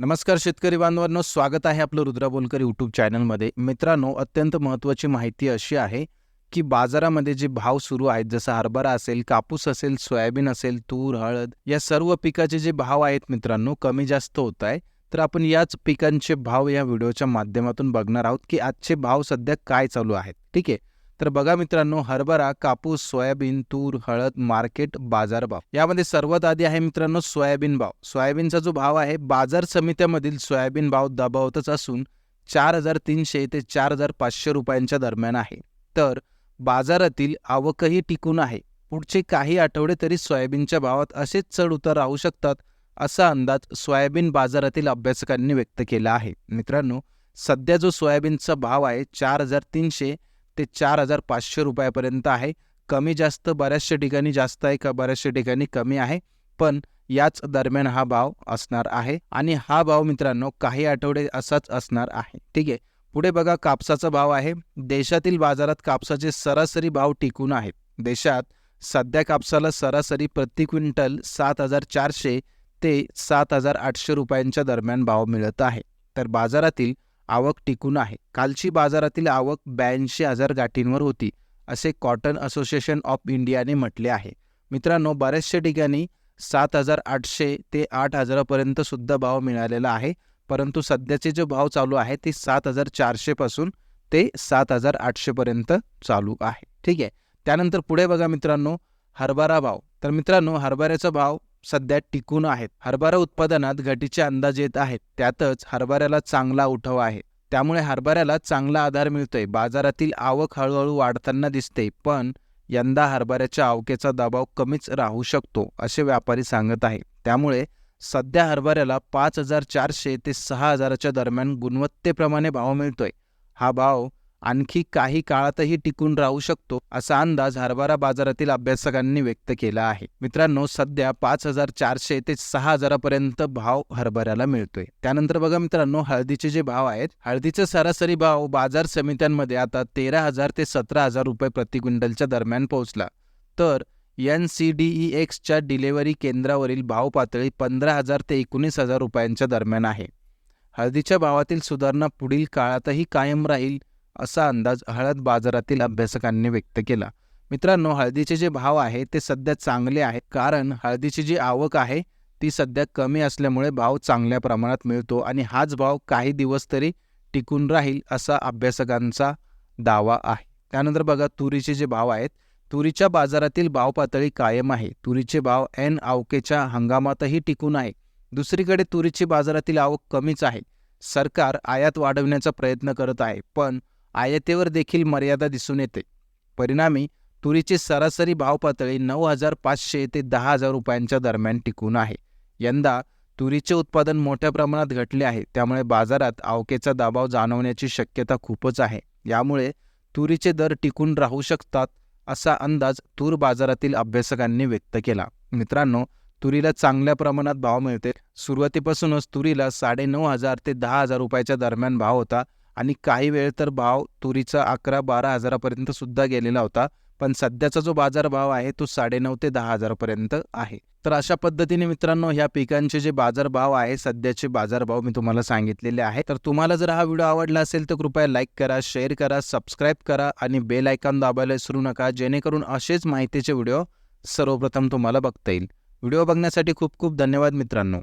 नमस्कार शेतकरी बांधवांनो स्वागत आहे आपलं रुद्रा बोलकर यूट्यूब चॅनलमध्ये मित्रांनो अत्यंत महत्त्वाची माहिती अशी आहे की बाजारामध्ये जे भाव सुरू आहेत जसं हरभरा असेल कापूस असेल सोयाबीन असेल तूर हळद या सर्व पिकाचे जे भाव आहेत मित्रांनो कमी जास्त होत आहे. तर आपण याच पिकांचे भाव या व्हिडिओच्या माध्यमातून बघणार आहोत की आजचे भाव सध्या काय चालू आहेत. ठीक आहे? तर बघा मित्रांनो हरभरा कापूस सोयाबीन तूर हळद मार्केट बाजार भाव यामध्ये सर्वात आधी आहे मित्रांनो सोयाबीन भाव. सोयाबीनचा जो भाव आहे बाजार समित्यामधील सोयाबीन भाव दबावतच असून चार हजार तीनशे ते चार हजार पाचशे रुपयांच्या दरम्यान आहे. तर बाजारातील आवकही टिकून आहे. पुढचे काही आठवडे तरी सोयाबीनच्या भावात असेच चढ उतार राहू शकतात असा अंदाज सोयाबीन बाजारातील अभ्यासकांनी व्यक्त केला आहे. मित्रांनो सध्या जो सोयाबीनचा भाव आहे चार हजार तीनशे ते चार हजार पाचशे रुपयापर्यंत आहे. कमी जास्त बऱ्याचशा ठिकाणी जास्त आहे का बऱ्याचशा ठिकाणी कमी आहे. पण याच दरम्यान हा भाव असणार आहे. आणि हा भाव मित्रांनो काही आठवडे असाच असणार आहे. ठीक आहे. पुढे बघा कापसाचा भाव आहे. देशातील बाजारात कापसाचे सरासरी भाव टिकून आहेत. देशात सध्या कापसाला सरासरी प्रति क्विंटल सात हजार चारशे ते सात हजार आठशे रुपयांच्या दरम्यान भाव मिळत आहे. तर बाजारातील आवक टिकून आहे. कालची बाजारातील आवक ब्याऐंशी हजार गाठींवर होती असे कॉटन असोसिएशन ऑफ इंडियाने म्हटले आहे. मित्रांनो बऱ्याचशा ठिकाणी सात हजार आठशे ते आठ हजारापर्यंत सुद्धा भाव मिळालेला आहे परंतु सध्याचे जे भाव चालू आहे ते सात हजार चारशेपासून ते सात हजार आठशेपर्यंत चालू आहे. ठीक आहे. त्यानंतर पुढे बघा मित्रांनो हरभरा भाव. तर मित्रांनो हरभऱ्याचा भाव सध्या टिकून आहेत. हरभरा उत्पादनात घटीचे अंदाज येत आहेत. त्यातच हरभऱ्याला चांगला उठाव आहे. त्यामुळे हरभऱ्याला चांगला आधार मिळतोय. बाजारातील आवक हळूहळू वाढताना दिसते पण यंदा हरभऱ्याच्या आवकेचा दबाव कमीच राहू शकतो असे व्यापारी सांगत आहे त्यामुळे सध्या हरभऱ्याला पाच हजार चारशे ते सहा हजाराच्या दरम्यान गुणवत्तेप्रमाणे भाव मिळतोय. हा भाव आणखी काही काळातही टिकून राहू शकतो असा अंदाज हरभरा बाजारातील अभ्यासकांनी व्यक्त केला आहे. मित्रांनो सध्या पाच हजार चारशे ते सहा हजारापर्यंत भाव हरभऱ्याला मिळतोय. त्यानंतर बघा मित्रांनो हळदीचे जे भाव आहेत हळदीचे सरासरी भाव बाजार समित्यांमध्ये आता तेरा हजार ते सतरा हजार रुपये प्रति क्विंटलच्या दरम्यान पोहोचला. तर एन सी डी ई एक्सच्या डिलेव्हरी केंद्रावरील भाव पातळी पंधरा हजार ते एकोणीस हजार रुपयांच्या दरम्यान आहे. हळदीच्या भावातील सुधारणा पुढील काळातही कायम राहील असा अंदाज हळद बाजारातील अभ्यासकांनी व्यक्त केला. मित्रांनो हळदीचे जे भाव आहे ते सध्या चांगले आहेत. कारण हळदीची जी आवक आहे ती सध्या कमी असल्यामुळे भाव चांगल्या प्रमाणात मिळतो आणि हाच भाव काही दिवस तरी टिकून राहील असा अभ्यासकांचा दावा आहे. त्यानंतर बघा तुरीचे जे भाव आहेत तुरीच्या बाजारातील भाव पातळी कायम आहे. तुरीचे भाव एन आवकेच्या हंगामातही टिकून आहे. दुसरीकडे तुरीची बाजारातील आवक कमीच आहे. सरकार आयात वाढवण्याचा प्रयत्न करत आहे. पण आयातीवर देखील मर्यादा दिसून येते. परिणामी तुरीची सरासरी भाव पातळी नऊ हजार पाचशे ते दहा हजार रुपयांच्या दरम्यान टिकून आहे. यंदा तुरीचे उत्पादन मोठ्या प्रमाणात घटले आहे त्यामुळे बाजारात आवकेचा दबाव जाणवण्याची शक्यता खूपच आहे. यामुळे तुरीचे दर टिकून राहू शकतात असा अंदाज तूर बाजारातील अभ्यासकांनी व्यक्त केला. मित्रांनो तुरीला चांगल्या प्रमाणात भाव मिळते. सुरुवातीपासूनच तुरीला साडेनऊ हजार ते दहा हजार रुपयाच्या दरम्यान भाव होता. आणि काही वेळ तर भाव तुरीचा अकरा बारा हजारापर्यंत सुद्धा गेलेला होता. पण सध्याचा जो बाजारभाव आहे तो साडेनऊ ते दहा हजारापर्यंत आहे. तर अशा पद्धतीने मित्रांनो ह्या पिकांचे जे बाजारभाव आहे सध्याचे बाजारभाव मी तुम्हाला सांगितलेले आहे. तर तुम्हाला जर हा व्हिडिओ आवडला असेल तर कृपया लाईक करा शेअर करा सबस्क्राईब करा आणि बेल आयकॉन दाबायला विसरू नका. जेणेकरून असेच माहितीचे व्हिडिओ सर्वप्रथम तुम्हाला बघता येईल. व्हिडिओ बघण्यासाठी खूप खूप धन्यवाद मित्रांनो.